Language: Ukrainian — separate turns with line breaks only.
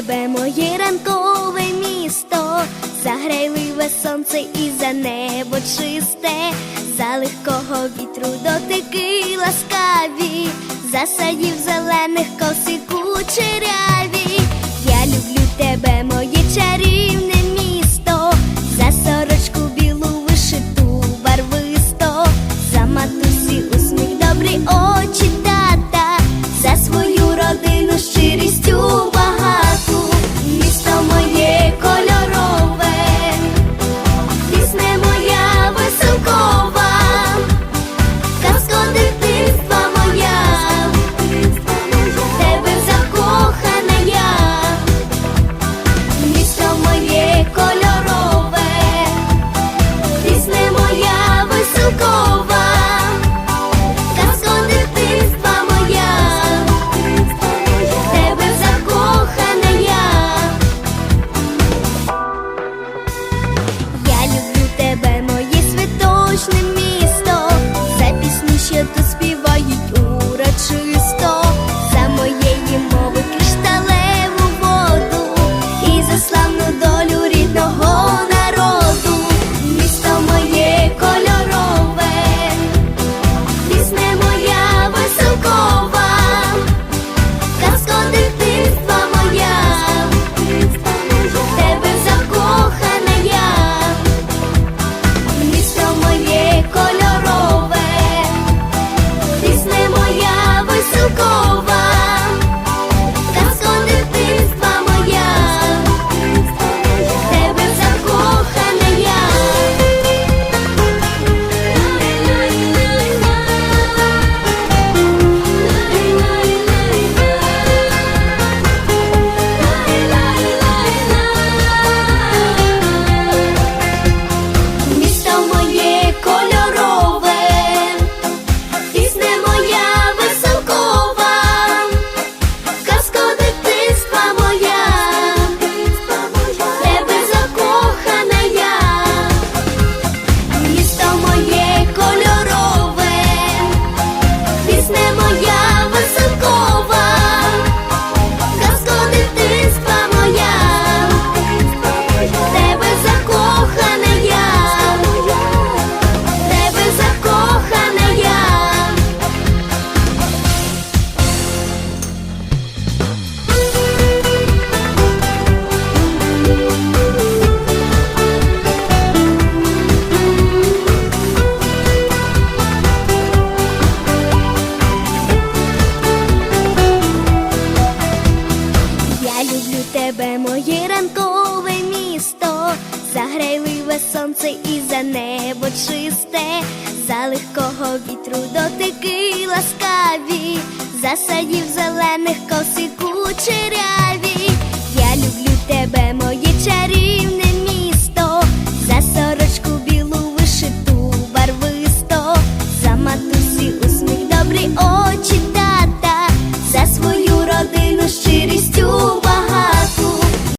тебе моє ранкове місто, заграйливе сонце і за небо чисте, за легкого вітру дотики ласкаві, За садів зелених косику черяві. сиве сонце і за небо чисте, за легкого вітру дотики ласкаві, засадів зелених косику кучеря.